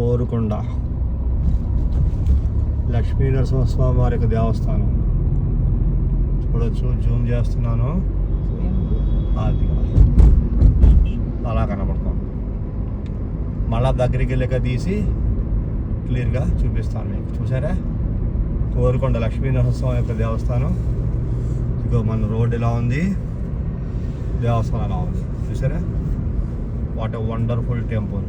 కోరుకొండ. లక్ష్మీ నరసింహస్వామి వారి యొక్క దేవస్థానం. చూడొచ్చు జూమ్ చేస్తున్నాను. అది. అలా కనపడతాం మళ్ళా దగ్గరికి వెళ్ళాక తీసి క్లియర్గా చూపిస్తాను మీకు. చూసారా? కోరుకొండ లక్ష్మీ నరసింహస్వామి యొక్క దేవస్థానం. ఇదిగో మన రోడ్ ఎలా ఉంది. దేవస్థానం ఎలా ఉంది. చూసారా? What a wonderful temple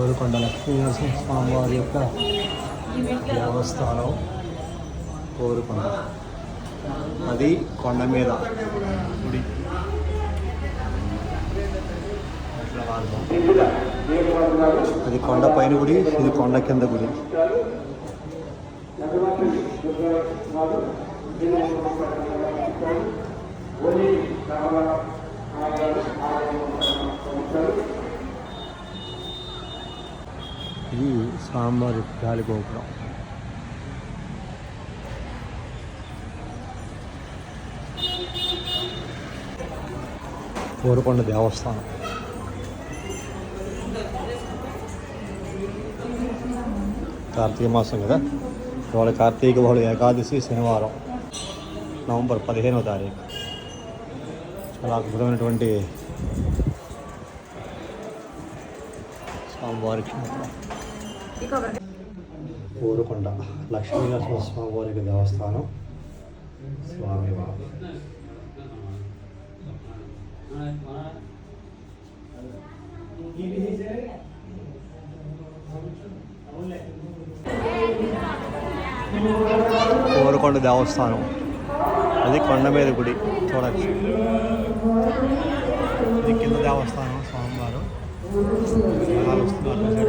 Korukonda Lakshmi Narasimhaswamy వారి యొక్క దేవస్థానం కోరుకొండ అది కొండ మీద గుడి. అది కొండ పైన గుడి ఇది కొండ కింద గుడి. ఇది స్వామివారి గాలి గోపురం. కోరుకొండ దేవస్థానం. కార్తీక మాసం కదా? ఇవాళ కార్తీక బహుళ ఏకాదశి శనివారం నవంబర్ పదిహేనవ తారీఖు. చాలా అద్భుతమైనటువంటి స్వామివారి క్షేత్రం కోరుకొండ లక్ష్మీ నరసింహ స్వామి వారికి దేవస్థానం స్వామివారు కోరుకొండ దేవస్థానం. అది కొండ మీద గుడి. చూడచ్చు. ఇది కింద దేవస్థానం. Hallo,